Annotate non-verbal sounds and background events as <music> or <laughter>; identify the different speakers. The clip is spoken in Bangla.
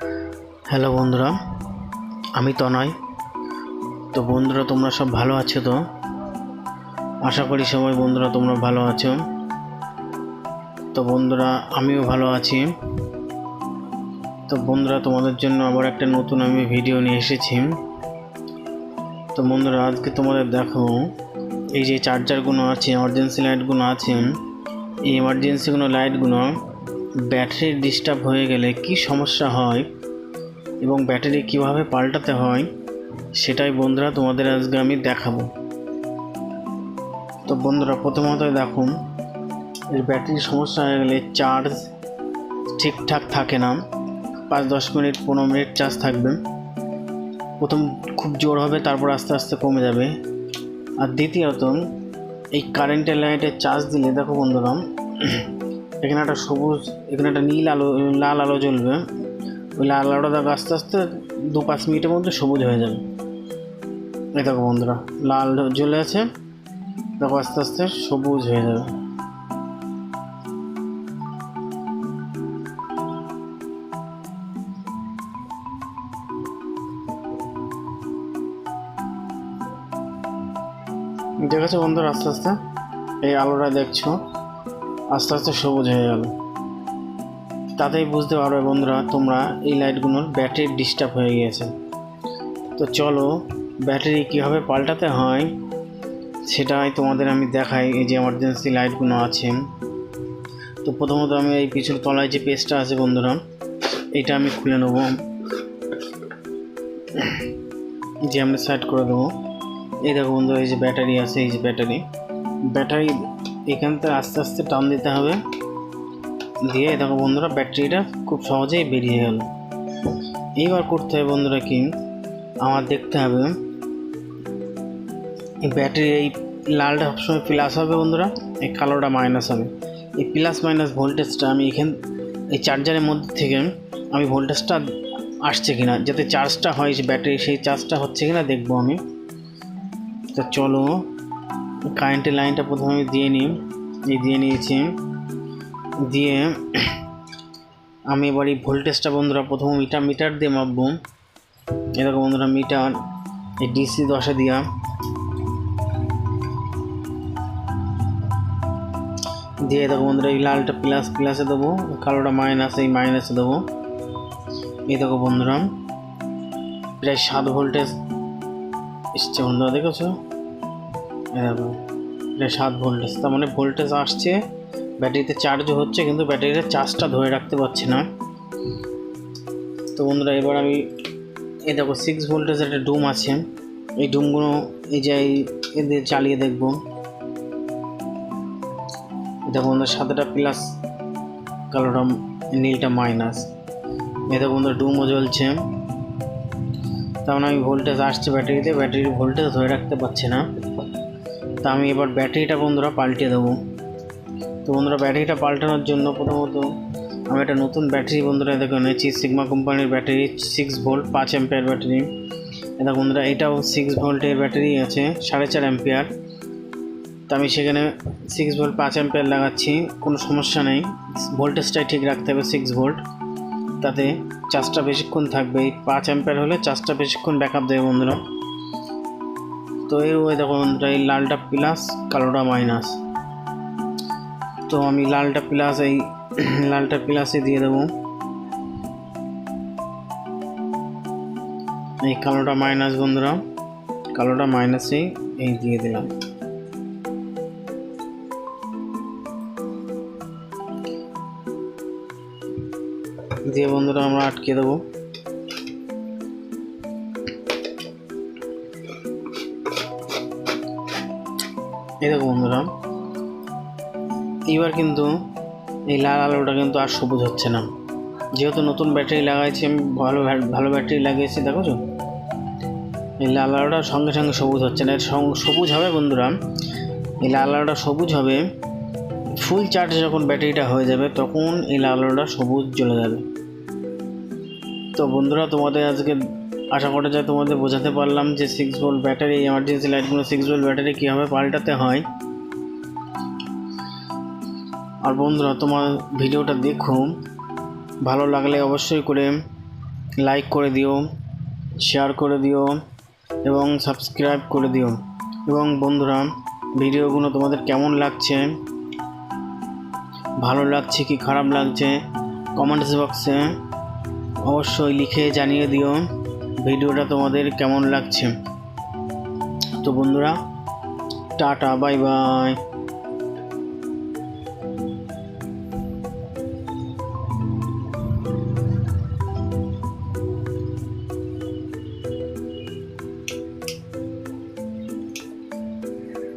Speaker 1: হ্যালো বন্ধুরা, আমি তনয়। তো বন্ধুরা, তোমরা সব ভালো আছো তো? আশা করি সবাই বন্ধুরা, তোমরা ভালো আছো। তো বন্ধুরা, আমিও ভালো আছি। তো বন্ধুরা, তোমাদের জন্য আবার একটা নতুন আমি ভিডিও নিয়ে এসেছি। তো বন্ধুরা, আজকে তোমাদের দেখো, এই যে চার্জারগুলো আছে এমার্জেন্সি লাইটগুলো আছে, এই এমার্জেন্সিগুলো লাইটগুলো ব্যাটারি ডিস্টার্ব হয়ে গেলে কি সমস্যা হয় এবং ব্যাটারি কীভাবে পাল্টাতে হয়, সেটাই বন্ধুরা তোমাদের আজকে আমি দেখাবো। তো বন্ধুরা, প্রথমত দেখুন, এর ব্যাটারির সমস্যা হয়ে গেলে চার্জ ঠিকঠাক থাকে না। পাঁচ, দশ মিনিট, পনেরো মিনিট চার্জ থাকবে। প্রথম খুব জোর হবে, তারপর আস্তে আস্তে কমে যাবে। আর দ্বিতীয়ত, এই কারেন্টের লাইটে চার্জ দিলে, দেখো বন্ধুরা এখানে একটা সবুজ, এখানে একটা নীল আলো, লাল আলো জ্বলবে। ওই লাল আলোটা দেখো আস্তে আস্তে দু পাঁচ মিনিটের মধ্যে সবুজ হয়ে যাবে। এই দেখো বন্ধুরা, লাল জ্বলে আছে। দেখো আস্তে আস্তে সবুজ হয়ে যাবে। দেখেছ বন্ধুরা আস্তে আস্তে? এই আলোটা দেখছ? আস্তে আস্তে সবুজ হয়ে গেল। তাতেই বুঝতে পারবে বন্ধুরা, তোমরা এই লাইটগুলোর ব্যাটারি ডিস্টার্ব হয়ে গিয়েছে। তো চলো, ব্যাটারি কীভাবে পাল্টাতে হয় সেটাই তোমাদের আমি দেখাই, এই যে এমার্জেন্সি লাইটগুলো আছে। তো প্রথমত আমি এই পিছনে তলায় যে পেজটা আছে বন্ধুরা, এটা আমি খুলে নেব। যে আমরা সেট করে দেবো। এই দেখো বন্ধু এই যে ব্যাটারি আছে, এই যে ব্যাটারি। ব্যাটারি এখান থেকে আস্তে আস্তে টান দিতে হবে। দিয়ে দেখো বন্ধুরা, ব্যাটারিটা খুব সহজেই বেরিয়ে গেল। এইবার করতে হবে বন্ধুরা কি? আমার দেখতে হবে। এই ব্যাটারি এই লালটা সবসময় প্লাস হবে বন্ধুরা, এই কালোটা মাইনাস হবে। এই প্লাস মাইনাস ভোল্টেজটা আমি এখান, এই চার্জারের মধ্যে থেকে আমি ভোল্টেজটা আসছে কিনা, যাতে চার্জটা হয়, ব্যাটারি সেই চার্জটা হচ্ছে কিনা দেখব আমি। তো চলো কারেন্টের লাইনটা প্রথমে আমি দিয়ে নিই। এই দিয়ে নিয়েছি। দিয়ে আমি এবার এই ভোল্টেজটা বন্ধুরা প্রথম মিটার মিটার দিয়ে মাপবো। এরকম বন্ধুরা মিটার, এই ডিসি দশে দিয়া। দিয়ে দেখো বন্ধুরা এই লালটা প্লাস প্লাসে দেবো। কালোটা মাইনাস এই মাইনাসে দেবো। এই দেখো বন্ধুরা, প্রায় সাত ভোল্টেজ এসছে বন্ধুরা, দেখেছ? এটা সাত ভোল্টেজ, তার মানে ভোল্টেজ আসছে, ব্যাটারিতে চার্জও হচ্ছে, কিন্তু ব্যাটারিতে চার্জটা ধরে রাখতে পারছে না। তো বন্ধুরা, এবার আমি এ দেখো সিক্স ভোল্টেজের একটা ডুম আছে। এই ডুমগুলো এই যে এদের চালিয়ে দেখব। দেখো বন্ধুরা সাদাটা প্লাস কালোটা নীলটা মাইনাস এ দেখো বন্ধুরা ডুমও জ্বলছে। তার মানে আমি ভোল্টেজ আসছে ব্যাটারিতে, ব্যাটারির ভোল্টেজ ধরে রাখতে পারছে না। তা আমি এবার ব্যাটারিটা বন্ধুরা পাল্টে দেবো। তো বন্ধুরা, ব্যাটারিটা পাল্টানোর জন্য প্রথমত আমি একটা নতুন ব্যাটারি বন্ধুরা দেখো নিয়েছি সিগমা কোম্পানির ব্যাটারি সিক্স ভোল্ট পাঁচ অ্যাম্পিয়ার ব্যাটারি। এটা বন্ধুরা, এটাও সিক্স ভোল্টের ব্যাটারি আছে, সাড়ে চার অ্যাম্পিয়ার তো আমি সেখানে সিক্স ভোল্ট পাঁচ অ্যাম্পিয়ার লাগাচ্ছি, কোনো সমস্যা নেই। ভোল্টেজটাই ঠিক রাখতে হবে সিক্স ভোল্ট তাতে চার্জটা বেশিক্ষণ থাকবে। পাঁচ অ্যাম্পিয়ার হলে চার্জটা বেশিক্ষণ ব্যাকআপ দেবে বন্ধুরা। তো এই ওই দেখো বন্ধুরা এই লালটা প্লাস কালোটা মাইনাস তো আমি লালটা প্লাস এই, <clears throat> লালটা প্লাসে দিয়ে দেবো। এই কালোটা মাইনাস বন্ধুরা, কালোটা মাইনাসে এই দিয়ে দিলাম। দিয়ে বন্ধুরা আমরা আটকে দেবো। দেখো বন্ধুরা, এইবার কিন্তু এই লাল আলোটা কিন্তু আর সবুজ হচ্ছে না। যেহেতু নতুন ব্যাটারি লাগাইছি, আমি ভালো ভালো ব্যাটারি লাগিয়েছি দেখো তো এই লাল আলোটা সঙ্গে সঙ্গে সবুজ হচ্ছে না, এর সবুজ হবে বন্ধুরা, এই লাল আলোটা সবুজ হবে ফুল চার্জ যখন ব্যাটারিটা হয়ে যাবে, তখন এই লাল আলোটা সবুজ জ্বলে যাবে। তো বন্ধুরা, তোমাদের আজকে আশা করা যায় তোমাদের বোঝাতে পারলাম যে সিক্স ভোল্ট ব্যাটারি এমার্জেন্সি লাইটগুলো সিক্স ভোল্ট ব্যাটারি কীভাবে পাল্টাতে হয়। আর বন্ধুরা, তোমার ভিডিওটা দেখো। ভালো লাগলে অবশ্যই করে লাইক করে দিও শেয়ার করে দিও, এবং সাবস্ক্রাইব করে দিও। এবং বন্ধুরা, ভিডিওগুলো তোমাদের কেমন লাগছে? ভালো লাগছে কি খারাপ লাগছে? কমেন্টস বক্সে অবশ্যই লিখে জানিয়ে দিও। ভিডিওটা তোমাদের কেমন লাগছে? তো বন্ধুরা টাটা বাই বাই।